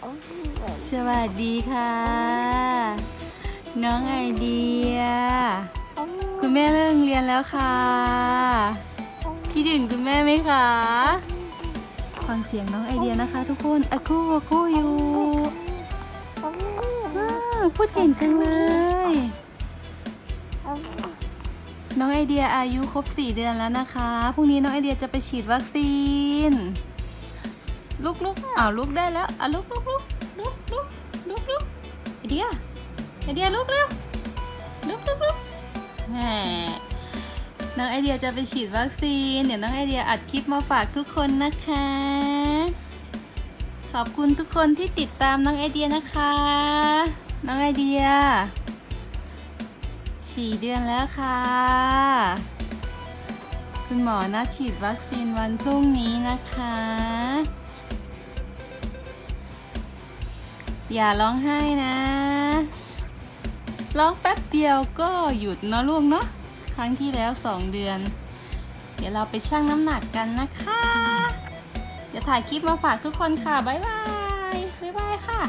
สวัสดีค่ะ น้องไอเดีย คุณแม่เลิกเรียนแล้วค่ะ คิดถึงคุณแม่ไหมคะฟังเสียงน้องไอเดียนะคะทุกคนอะคู่อะคู่อยู่พูดเก่งจังเลย น้องไอเดียอายุครบ 4 เดือนแล้วนะคะ พรุ่งนี้น้องไอเดียจะไปฉีดวัคซีน ลุกลุกอ้าวลุกได้แล้วอะลุกลุกลุกลุกลุกลุกลุกไอเดียไอเดียลุกเร็วลุกลุกลุกแหมน้องไอเดียจะไปฉีดวัคซีน เดี๋ยวน้องไอเดียอัดคลิปมาฝากทุกคนนะคะ ขอบคุณทุกคนที่ติดตามน้องไอเดียนะคะ น้องไอเดียฉีดเดือนแล้วค่ะ คุณหมอนัดฉีดวัคซีนวันพรุ่งนี้นะคะ อย่าร้องไห้นะร้องแป๊บเดียวก็หยุดเนะลูกเนาะครั้งที่แล้วสองเดือน เดี๋ยวเราไปชั่งน้ำหนักกันนะคะ เดี๋ยวถ่ายคลิปมาฝากทุกคนค่ะ บ๊ายบาย บ๊ายบายค่ะ